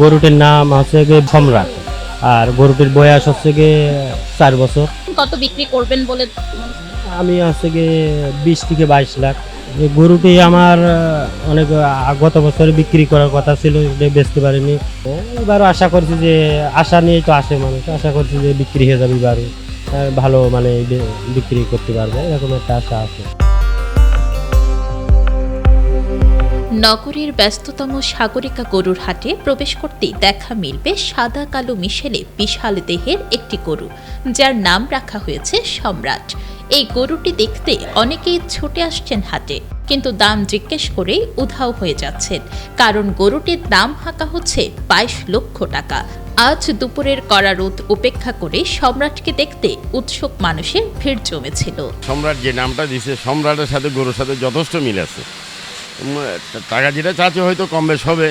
গরুটির নাম হচ্ছে গিয়ে সম্রাট আর গরুটির বয়স হচ্ছে গিয়ে চার বছর। কত বিক্রি করবেন বলে? আমি হচ্ছে গিয়ে বিশ থেকে বাইশ লাখ। এই গরুটি আমার অনেক গত বছর বিক্রি করার কথা ছিল বেচতে পারিনি। এবারও আশা করছি যে আশা নিয়েই তো আসে মানুষ। আশা করছি যে বিক্রি হয়ে যাবে এবারও। ভালো মানে বিক্রি করতে পারবে এরকম একটা আশা আছে। নগরীর ব্যস্ততম সাগরিকা গরুর হাটে প্রবেশ করতেই দেখা মিলবে সাদা কালো মিশেলে বিশাল দেহের একটি গরু, যার নাম রাখা হয়েছে সম্রাট। এই গরুটি দেখতে অনেকেই ছুটে আসছেন হাটে, কিন্তু দাম জিজ্ঞেস করেই উধাও হয়ে যাচ্ছেন। কারণ গরুটির দাম হাঁকা হচ্ছে বাইশ লক্ষ টাকা। আজ দুপুরের কড়া রোদ উপেক্ষা করে সম্রাটকে দেখতে উৎসুক মানুষের ভিড় জমেছিল। সম্রাট যে নামটা দিছে সম্রাটের সাথে গরুর সাথে যথেষ্ট মিল আছে। টাকা যেটা চাচ্ছে হয়তো কম বেশ হবে,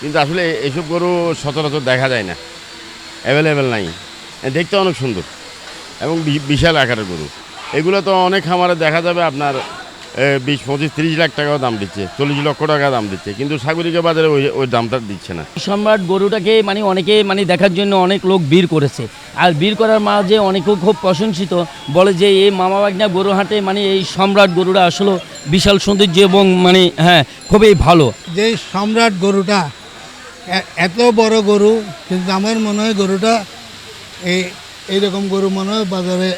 কিন্তু আসলে এসব গরু সচরাচর দেখা যায় না। অ্যাভেলেবেল নাই। দেখতে অনেক সুন্দর এবং বিশাল আকারের গরু। এগুলো তো অনেক খামারে দেখা যাবে আপনার বিশ পঁচিশ তিরিশ লাখ টাকাও দাম দিচ্ছে চল্লিশ লক্ষ টাকা দাম দিচ্ছে কিন্তু সাগরিকা বাজারে ওই ওই দামটা দিচ্ছে না। সম্রাট গরুটাকে মানে অনেকে মানে দেখার জন্য অনেক লোক ভিড় করেছে। আর ভিড় করার মাঝে অনেকেও খুব প্রশংসিত বলে যে এই মামা বাগনা গরু হাটে মানে এই সম্রাট গরুটা আসলে বিশাল সৌন্দর্য এবং মানে হ্যাঁ খুবই ভালো। যে সম্রাট গরুটা এত বড় গরু কিন্তু আমার মনে হয় গরুটা এই এইরকম গরু মনে হয় বাজারে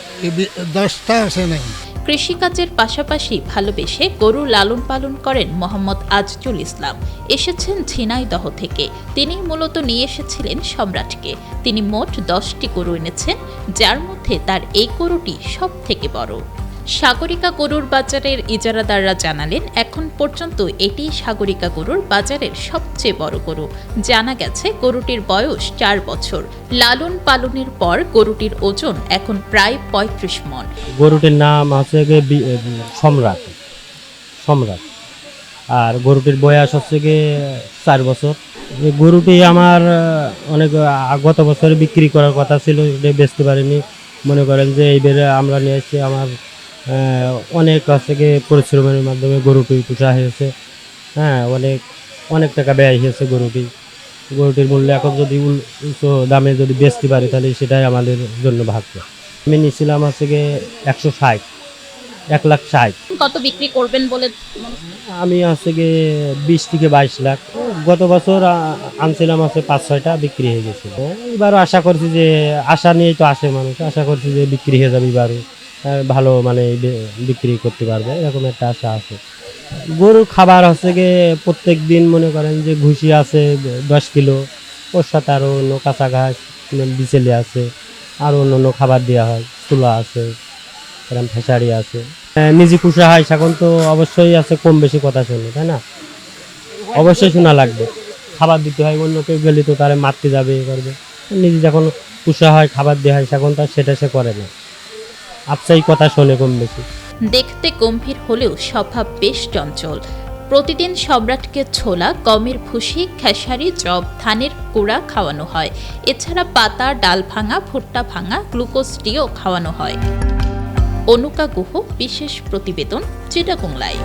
দশটা আসে নাই। কৃষিকাজের পাশাপাশি ভালোবেসে গরু লালন পালন করেন মোহাম্মদ আজজুল ইসলাম। এসেছেন ঝিনাইদহ থেকে। তিনি মূলত নিয়ে এসেছিলেন সম্রাটকে। তিনি মোট দশটি গরু এনেছেন, যার মধ্যে তার এই গরুটি সব থেকে বড়। সাগরিকা গরুর বাজারের ইজারাদাররা জানালেন, এখন পর্যন্ত এটি সাগরিকা গরুর বাজারের সবচেয়ে বড় গরু। জানা গেছে, গরুটির বয়স চার বছর। লালন পালনের পর গরুটির ওজন এখন প্রায় পঁয়ত্রিশ মন। গরুটির নাম গিয়ে সম্রাট। সম্রাট। আর গরুটির বয়স হচ্ছে গিয়ে চার বছর। গরুটি আমার অনেক গত বছর বিক্রি করার কথা ছিল বেচতে পারিনি। মনে করেন যে এইবারে আমরা নিয়ে এসেছি আমার অনেক হচ্ছে গিয়ে পরিশ্রমের মাধ্যমে গরুটি পোষা হয়েছে। হ্যাঁ অনেক অনেক টাকা ব্যয় হয়েছে গরুটি। গরুটির মূল্য এখন যদি উল- উচ্চ দামে যদি বেচতে পারি তাহলে সেটাই আমাদের জন্য ভাগ্য। আমি নিয়েছিলাম হচ্ছে গিয়ে একশো ষাট এক লাখ ষাট। কত বিক্রি করবেন বলে আমি হচ্ছে গিয়ে বিশ থেকে বাইশ লাখ। গত বছর আনছিলাম হচ্ছে পাঁচ ছয়টা বিক্রি হয়ে গেছে। এবারও আশা করছি যে আশা নিয়েই তো আসে মানুষ। আশা করছি যে বিক্রি হয়ে যাবে এবারও ভালো মানে বিক্রি করতে পারবে, এরকম একটা আশা আছে। গরুর খাবার হচ্ছে গিয়ে প্রত্যেক দিন মনে করেন যে ঘুষি আছে, দশ কিলো, ওর সাথে আরও অন্য কাঁচা ঘাস বিচেলি আছে আরও অন্য অন্য খাবার দেওয়া হয়, তুলা আছে, এরকম ফেসারি আছে। নিজে পুষা হয় সেখন তো অবশ্যই আছে, কম বেশি কথা শুনে, তাই না? অবশ্যই শোনা লাগবে। খাবার দিতে হয়, অন্য কেউ গেলে তো তারা মারতে যাবে এ করবে। নিজে যখন পুষা হয়, খাবার দেওয়া হয় সেখন তো সেটা সে করে না। আবচাই কথা শোনে কম বেশি। দেখতে গম্ভীর হলেও স্বভাব বেশ চঞ্চল। প্রতিদিন সম্রাটকে ছোলা, গমের ভুষি খেসারি জব ধানের কুড়া খাওয়ানো হয়। এছাড়া পাতা, ডাল ভাঙা, ভুট্টা ভাঙা, গ্লুকোজ ডিও খাওয়ানো হয়। অনুকা গুহ, বিশেষ প্রতিবেদন চিটাকুং লাইভ